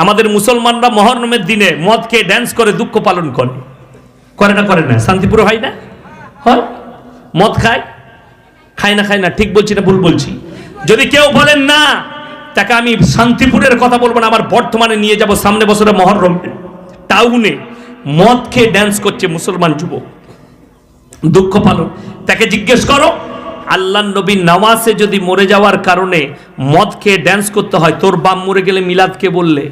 আমাদের মুসলমানরা মহরমের দিনে মদ খেয়ে ড্যান্স করে, দুঃখ পালন করে। করে না করে না। শান্তিপুর হয় না? হয়। মদ খায়? খায় না খায় না। ঠিক বলছি না, ভুল বলছি। যদি কেউ বলেন না, তাকে আমি শান্তিপুরের কথা বলব না, আমার বর্তমানে নিয়ে যাব সামনে বছরে মহরম। টাউনে মদ খেয়ে ড্যান্স করছে মুসলমান যুবক। দুঃখ পালন। তাকে জিজ্ঞেস করো আল্লাহ নবী নামাজে যদি মরে যাওয়ার কারণে মদ খেয়ে ড্যান্স করতে হয়, তোর বাপ মরে গেলে মিলাদকে বললে?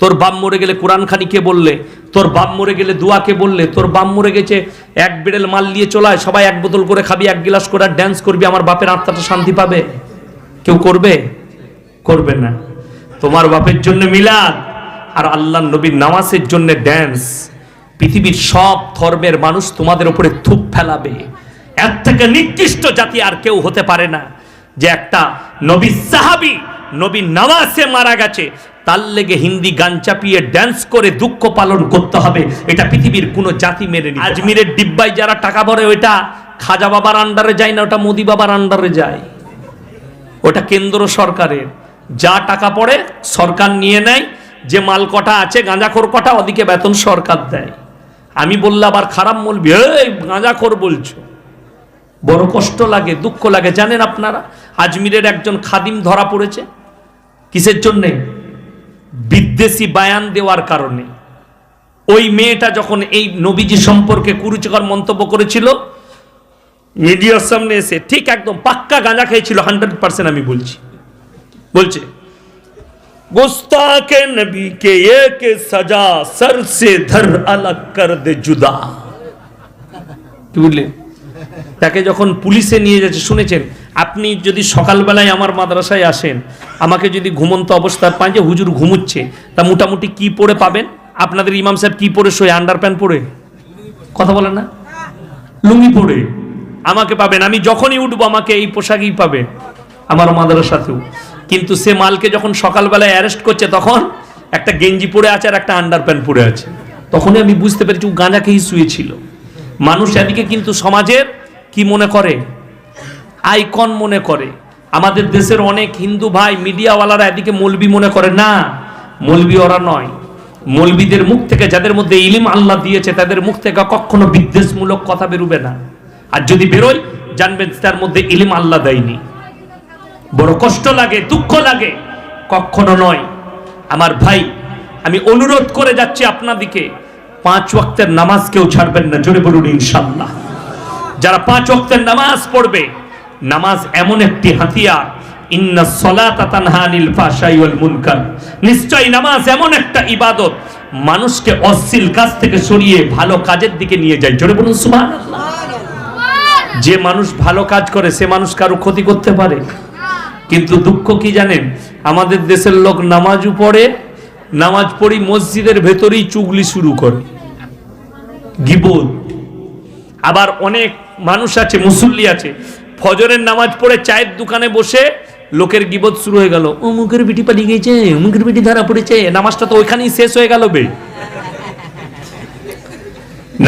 তোর বাপ মরে গেলে কোরআন খানি কে বললে? তোর বাপ মরে গেলে দোয়া কে বললে? তোর বাপ মরে গেছে, এক বেড়েল মাল নিয়ে চলায় সবাই এক বোতল করে খাবি, এক গিলাস করে ড্যান্স করবি, আমার বাপের আত্মাটা শান্তি পাবে। কেউ করবে? করবে না। তোমার বাপের জন্য মিলাদ আর আল্লাহ নবীর নামাজের জন্য ড্যান্স পৃথিবীর সব ধর্মের মানুষ তোমাদের উপরে থুপ ফেলাবে। এর থেকে নিকৃষ্ট জাতি আর কেউ হতে পারে না। যে একটা নবী সাহাবি নবী নামাজে মারা গেছে তার লেগে হিন্দি গান চাপিয়ে ড্যান্স করে দুঃখ পালন করতে হবে। এটা পৃথিবীর কোনো জাতি নিবে আজমিরের ডিব্বায় যারা টাকা ভরে, ওইটা খাজা বাবার আন্ডারে যায় না, ওটা মোদি বাবার আন্ডারে যায়। ওটা কেন্দ্র সরকারের। যা টাকা পড়ে, সরকার নিয়ে নেয়। যে মাল কটা আছে, গাঁজাখোর কটা, ওদিকে বেতন সরকার দেয়। আমি বললে আবার খারাপ বলবি, এই, গাঁজাখোর বলছো। বড় কষ্ট লাগে, দুঃখ লাগে। জানেন আপনারা, আজমিরের একজন খাদিম ধরা পড়েছে। কিসের জন্যে? বিদ্বেষী বায়ান দেওয়ার কারণে। ওই মেয়েটা যখন এই নবীজি সম্পর্কে কুরুচিকর মন্তব্য করেছিল, মিডিয়ার সামনে এসে ঠিক একদম পাক্কা গাঁজা খেয়েছিল, হান্ড্রেড পার্সেন্ট আমি বলছি। বলছে, গোস্তাকে নবী কে এ কে সাজা, সর সে ধর কর দে জুদা। কি বুঝলেন তাকে যখন পুলিশে নিয়ে যাচ্ছে, শুনেছেন? আপনি যদি সকালবেলায় আমার মাদ্রাসায় আসেন, আমাকে যদি ঘুমন্ত অবস্থায় পান যে হুজুর ঘুমুচ্ছে, তা মোটামুটি কি পরে পাবেন? আপনাদের ইমাম সাহেব কি পরে শোয় আন্ডার প্যান্ট পরে কথা বলেন না। লুঙ্গি পরে আমাকে পাবেন। আমি যখনই উঠবো, আমাকে এই পোশাকই পাবে আমার মাদ্রাসাতেও। কিন্তু সে মালকে যখন সকালবেলায় অ্যারেস্ট করছে, তখন একটা গেঞ্জি পরে আছে আর একটা আন্ডার প্যান্ট পরে আছে। তখনই আমি বুঝতে পেরেছি ও গাঁজা খেয়েই শুয়েছিল। মানুষ এদিকে কিন্তু সমাজের কি মনে করে? আইকন মনে করে। আমাদের দেশের অনেক হিন্দু ভাই, মিডিয়াওয়ালারা এদিকে মলবি মনে করে, না, মলবি ওরা নয়। মলবিদের মুখ থেকে যাদের মধ্যে ইলিম আল্লাহ দিয়েছে, তাদের মুখ থেকে কখনো বিদ্বেষমূলক কথা বেরোবে না। আর যদি বেরোয়, জানবেন তার মধ্যে ইলিম আল্লাহ দেয়নি। বড় কষ্ট লাগে, দুঃখ লাগে, কখনো নয়। আমার ভাই, আমি অনুরোধ করে যাচ্ছি আপনাদিকে, পাঁচ ওয়াক্তের নামাজ কেউ ছাড়বেন না, জোরে বলুন ইনশাল্লাহ যারা পাঁচ ওয়াক্তের নামাজ পড়বে নামাজ এমন একটি হাতিয়ার ইন্না সলাতা তানহা আনিল ফাহশাই ওয়াল মুনকার। নিশ্চয়ই নামাজ এমন একটা ইবাদত মানুষকে অশ্লীল কাজ থেকে সরিয়ে ভালো কাজের দিকে নিয়ে যায়। জোরে বলুন সুবহানাল্লাহ। যে মানুষ ভালো কাজ করে সে মানুষ কারও ক্ষতি করতে পারে। কিন্তু দুঃখ কি জানেন? আমাদের দেশের লোক নামাজও পড়ে নামাজ পড়ি মসজিদের ভেতরেই চুগলি শুরু করে। গিবোধ আবার অনেক মানুষ আছে মুসল্লি আছে ফজরের নামাজ পড়ে চায়ের দোকানে বসে লোকের গিবত শুরু হয়ে গেল। অমুকের বিটি পালিয়ে গেছে অমুকের বিটি ধরা পড়েছে, নামাজটা তো ওইখানেই শেষ হয়ে গেল বে।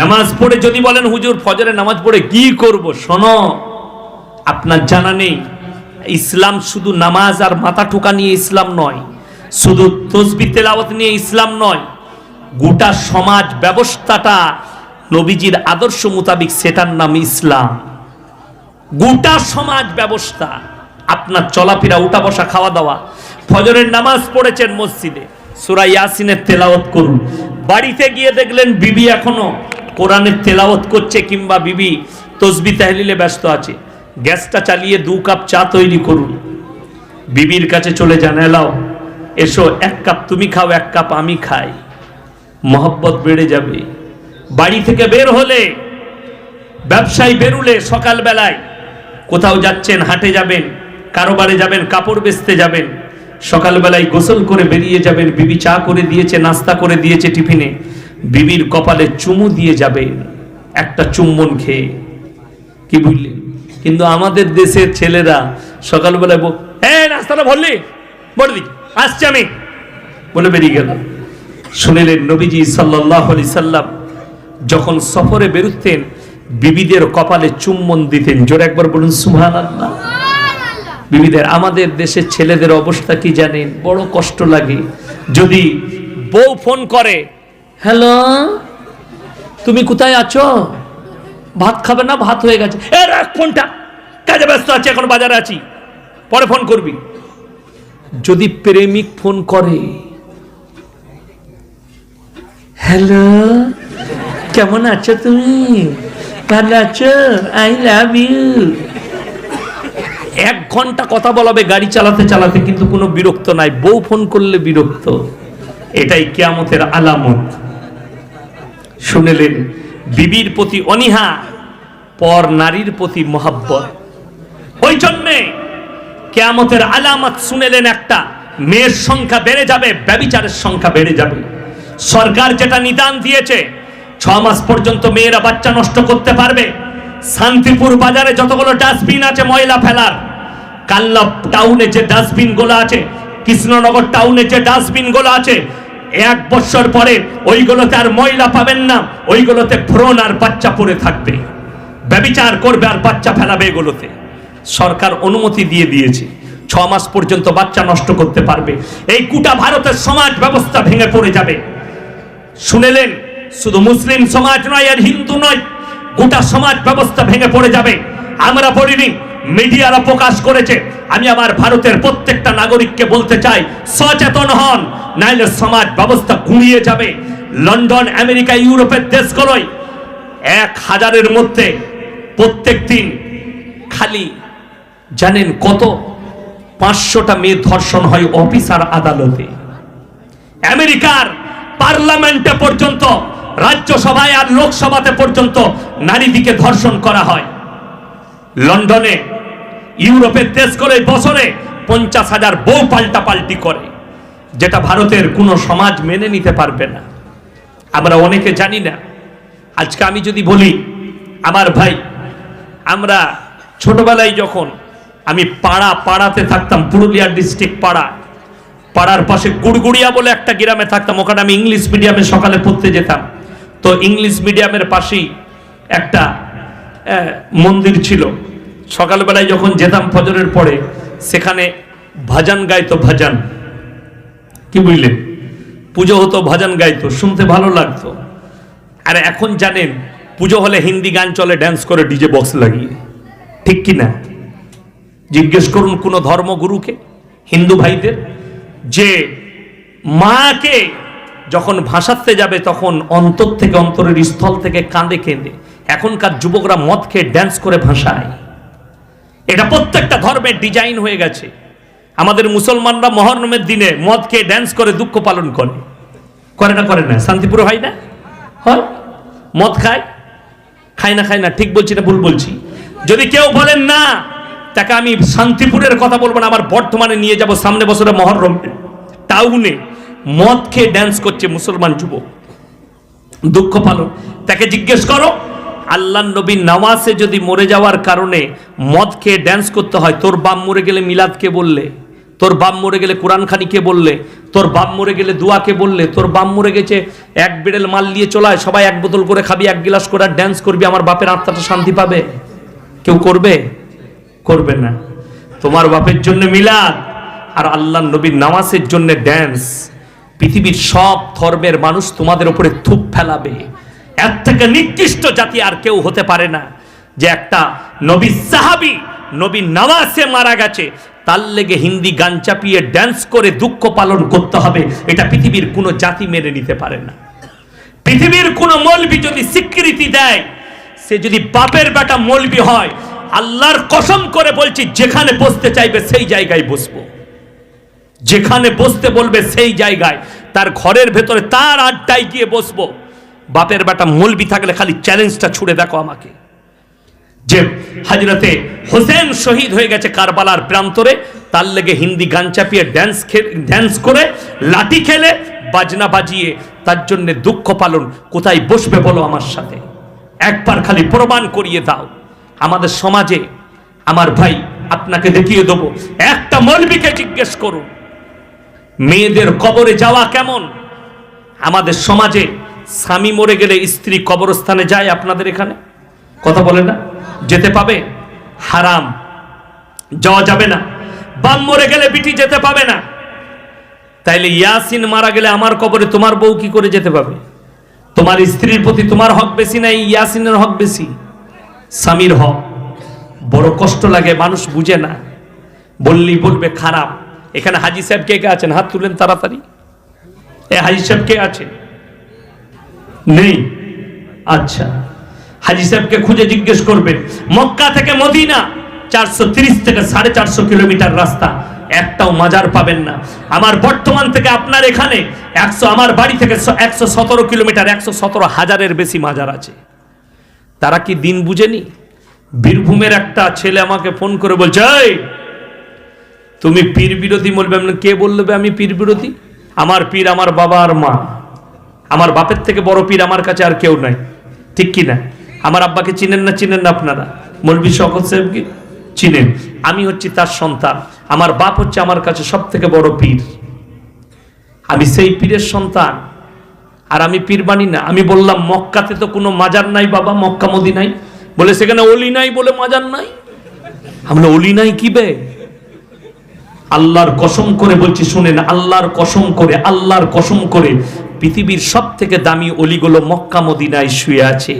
নামাজ পড়ে যদি বলেন, হুজুর, ফজরের নামাজ পড়ে কি করব? শোনো, আপনার জানা নেই। ইসলাম শুধু নামাজ আর মাথা ঠোকা নিয়ে ইসলাম নয়, শুধু তসবি তেলাওয়াত নিয়ে ইসলাম নয়, গোটা সমাজ ব্যবস্থাটা নবীজির আদর্শ মোতাবিক সেটার নাম ইসলাম। গোটা সমাজ ব্যবস্থা, আপনার চলাফেরা উঠা বসা খাওয়া দাওয়া ফজরের নামাজ পড়েছেন মসজিদে। সুরা ইয়াসিনের তেলাওয়াত করুন। বাড়িতে গিয়ে দেখলেন বিবি এখনও কোরআনের তেলাওয়াত করছে কিংবা বিবি তসবি তাহলিলে ব্যস্ত আছে। গ্যাসটা চালিয়ে দু কাপ চা তৈরি করুন। বিবির কাছে চলে যান, এলাও, এসো, এক কাপ তুমি খাও, এক কাপ আমি খাই। মহব্বত বেড়ে যাবে। বাড়ি থেকে বের হলে, ব্যবসায়ী বেরুলে সকালবেলায় কোথাও যাচ্ছেন, হাটে যাবেন, কারোবারে যাবেন, কাপড় বেচতে যাবেন, সকালবেলায় গোসল করে বেরিয়ে যাবেন, বিবি চা করে দিয়েছে, নাস্তা করে দিয়েছে টিফিনে, বিবির কপালে চুমু দিয়ে যাবেন একটা চুম্বন খেয়ে। কি বুঝলেন কিন্তু আমাদের দেশের ছেলেরা সকালবেলায় বল হ্যাঁ নাস্তাটা ভরলি বলে দিচ্ছি, আসছি আমি। বলে বেরিয়ে গেল। শুনিলেন নবীজি সাল্লাহ আলি সাল্লাম, যখন সফরে বেরুতেন বিবিদের কপালে চুম্বন দিতেন। জোরে একবার বলুন সুহান আল্লাহ বিবিদের আমাদের দেশের ছেলেদের অবস্থা কি জানেন? বড় কষ্ট লাগে। যদি বউ ফোন করে হ্যালো তুমি কোথায় আছো? ভাত খাবে না? ভাত হয়ে গেছে। এ রাখ ফোনটা। কাজে ব্যস্ত আছি এখন বাজারে আছি। পরে ফোন করবি। যদি প্রেমিক ফোন করে হ্যালো কেমন আছো তুমি? এক ঘণ্টা কথা বলাবে, গাড়ি চালাতে চালাতে কিন্তু কোনো বিরক্ত নাই। বউ ফোন করলে বিরক্ত। এটাই কেয়ামতের আলামত। শুনেলেন, বিবির প্রতি অনীহা, পর নারীর প্রতি মহাব্বত। ওই জন্যে কেয়ামতের আলামত শুনেলেন একটা, মেয়ের সংখ্যা বেড়ে যাবে, ব্যবিচারের সংখ্যা বেড়ে যাবে। সরকার যেটা নিদান দিয়েছে ছ মাস পর্যন্ত মেয়েরা বাচ্চা নষ্ট করতে পারবে। শান্তিপুর বাজারে যতগুলো ডাস্টবিন আছে ময়লা ফেলার কাল্লা টাউনে যে ডাস্টবিনগুলো আছে, কৃষ্ণনগর টাউনে যে ডাস্টবিনগুলো আছে, এক বছর পরে ওইগুলোতে আর ময়লা পাবেন না, ওইগুলোতে ভ্রণ আর বাচ্চা পড়ে থাকবে। ব্যবিচার করবে আর বাচ্চা ফেলাবে এগুলোতে। সরকার অনুমতি দিয়ে দিয়েছে ছ মাস পর্যন্ত বাচ্চা নষ্ট করতে পারবে। এই কুটা ভারতের সমাজ ব্যবস্থা ভেঙে পড়ে যাবে। শুনেলেন শুধু মুসলিম সমাজ নয়, আর হিন্দু নয়, গোটা সমাজ ব্যবস্থা ভেঙে পড়ে যাবে। আমরা বলিনি মিডিয়ারা প্রকাশ করেছে। আমি আমার ভারতের প্রত্যেকটা নাগরিককে বলতে চাই, সচেতন হন, নাইলে সমাজ ব্যবস্থা ঘুরিয়ে যাবে। লন্ডন, আমেরিকা, ইউরোপের দেশগুলোয় এক হাজারের মধ্যে প্রত্যেক দিন খালি জানেন কত? পাঁচশোটা মেয়ে ধর্ষণ হয় অফিসার আদালতে। আমেরিকার পার্লামেন্টে পর্যন্ত রাজ্যসভায় আর লোকসভাতে পর্যন্ত নারীদিকে ধর্ষণ করা হয়। লন্ডনে, ইউরোপের দেশগুলো বছরে পঞ্চাশ হাজার বউ পাল্টা পাল্টি করে, যেটা ভারতের কোনো সমাজ মেনে নিতে পারবে না। আমরা অনেকে জানি না। আজকে আমি যদি বলি, আমার ভাই, আমরা ছোটবেলায় যখন আমি পাড়া, পাড়াতে থাকতাম, পুরুলিয়া ডিস্ট্রিক্ট পাড়া, পাড়ার পাশে গুড়গুড়িয়া বলে একটা গ্রামে থাকতাম, ওখানে আমি ইংলিশ মিডিয়ামে সকালে পড়তে যেতাম। তো ইংলিশ মিডিয়ামের পাশেই একটা মন্দির ছিল। সকালবেলায় যখন যেতাম ফজরের পরে, সেখানে ভজন গাইতো ভজন। কি বুঝলেন পুজো হতো, ভজন গাইতো, শুনতে ভালো লাগতো। আর এখন জানেন, পুজো হলে হিন্দি গান চলে ড্যান্স করে ডিজে বক্স লাগিয়ে। ঠিক কি না? জিজ্ঞেস করুন কোনো ধর্মগুরুকে, হিন্দু ভাইদের, যে মাকে যখন ভাসাতে যাবে, তখন অন্তর থেকে, অন্তরের স্থল থেকে কাঁদে কেঁদে। এখনকার যুবকরা মদ খেয়ে ড্যান্স করে ভাসায় এটা প্রত্যেকটা ধর্মের ডিজাইন হয়ে গেছে। আমাদের মুসলমানরা মহরমের দিনে মদ খেয়ে ড্যান্স করে, দুঃখ পালন করে। করে না করে না? শান্তিপুর হয় না? হয়? মদ খায়? খায় না খায় না? ঠিক বলছি না ভুল বলছি? যদি কেউ বলেন না, তাকে আমি শান্তিপুরের কথা বলব না, আমার বর্তমানে নিয়ে যাব, সামনে বছরে মহরম। টাউনে মদ খেয়ে ড্যান্স করছে মুসলমান যুবক। দুঃখ পালন। তাকে জিজ্ঞেস করো আল্লাহ নবী নামাজে যদি মরে যাওয়ার কারণে মদ খেয়ে ড্যান্স করতে হয়, তোর বাপ মরে গেলে মিলাদ কে বললে? তোর বাপ মরে গেলে কোরআন খানি কে বললে? তোর বাপ মরে গেলে দুয়া কে বললে? তোর বাপ মরে গেছে, এক বেড়েল মাল নিয়ে চলায় সবাই এক বোতল করে খাবি, এক গিলাস করে ড্যান্স করবি, আমার বাপের আত্মাটা শান্তি পাবে? কেউ করবে? করবে না। তোমার বাপের জন্য মিলাদ, আর আল্লাহ নবীর নামাজের জন্য ড্যান্স পৃথিবীর সব ধর্মের মানুষ তোমাদের উপরে থুপ ফেলাবে। এর থেকে নিকৃষ্ট জাতি আর কেউ হতে পারে না। যে একটা নবী সাহাবি, নবী নামাজে মারা গেছে, তার লেগে হিন্দি গান চাপিয়ে ড্যান্স করে দুঃখ পালন করতে হবে। এটা পৃথিবীর কোনো জাতি মেনে নিতে পারে না। পৃথিবীর কোনো মৌলবি যদি স্বীকৃতি দেয়, সে যদি বাপের বেটা মৌলবি হয়, আল্লাহর কসম করে বলছি, যেখানে বসতে চাইবে সেই জায়গায় বসবো। যেখানে বসতে বলবে সেই জায়গায়, তার ঘরের ভেতরে তার আড্ডায় গিয়ে বসবো। বাপের বেটা মলবি থাকলে খালি চ্যালেঞ্জটা ছুড়ে দেখো আমাকে। যে হাজরতে হোসেন শহীদ হয়ে গেছে কারবালার প্রান্তরে, তার লেগে হিন্দি গান চাপিয়ে ড্যান্স ড্যান্স করে, লাঠি খেলে, বাজনা বাজিয়ে, তার জন্য দুঃখ পালন, কোথায় বসবে বলো আমার সাথে? একবার খালি প্রমাণ করিয়ে দাও। আমাদের সমাজে, আমার ভাই আপনাকে দেখিয়ে দেবো। একটা মলবিকে জিজ্ঞেস করুন। মেয়েদের কবরে যাওয়া কেমন? আমাদের সমাজে স্বামী মরে গেলে স্ত্রী কবরস্থানে যায় আপনাদের এখানে? কথা বলে না? যেতে পাবে? হারাম। যাওয়া যাবে না। বাম মরে গেলে বিটি যেতে পাবে না। তাইলে ইয়াসিন মারা গেলে আমার কবরে তোমার বউ কি করে যেতে পাবে? তোমার স্ত্রীর প্রতি তোমার হক বেশি নাই ইয়াসিনের হক বেশি? স্বামীর হক। বড় কষ্ট লাগে, মানুষ বুঝে না। বললি বলবে খারাপ। এখানে হাজি সাহেব কে কে আছেন? হাত তুলেন তাড়াতাড়ি। এ হাজি সাহেব কে আছেন নেই। আচ্ছা। হাজি সাহেবকে খুঁজে জিজ্ঞেস করবেন মক্কা থেকে মদিনা চারশো তিরিশ থেকে সাড়ে চারশো কিলোমিটার রাস্তা একটাও মাজার পাবেন না। আমার বর্তমান থেকে আপনার এখানে একশো আমার বাড়ি থেকে একশো সতেরো কিলোমিটার একশো সতেরো হাজারের বেশি মাজার আছে। তারা কি দিন বুঝেনি? বীরভূমের একটা ছেলে আমাকে ফোন করে বলছে "এই, তুমি পীর বিরোধী বলবে বললাম, কে বলবে আমি পীর বিরোধী? আমার পীর আমার বাবা আর মা। আমার বাপের থেকে বড় পীর আমার কাছে আর কেউ নাই। ঠিক কি না? আমার আব্বাকে চিনেন না চিনেন না আপনারা? মৌলবি শকত সাহেবকে চিনেন। আমি হচ্ছি তার সন্তান। আমার বাপ হচ্ছে আমার কাছে সব থেকে বড় পীর। আমি সেই পীরের সন্তান। আর আমি পীর বানি না। আমি বললাম মক্কাতে তো কোনো মাজার নাই বাবা মক্কা মদি নাই বলে সেখানে অলি নাই বলে মাজার নাই? আমরা অলি নাই কি বে? আল্লাহর কসম করে বলছি, শুনেন, আল্লাহর কসম করে, আল্লাহর কসম করে পৃথিবীর সব থেকে দামি অলিগুলো মক্কা মদিনায় শুয়ে আছে।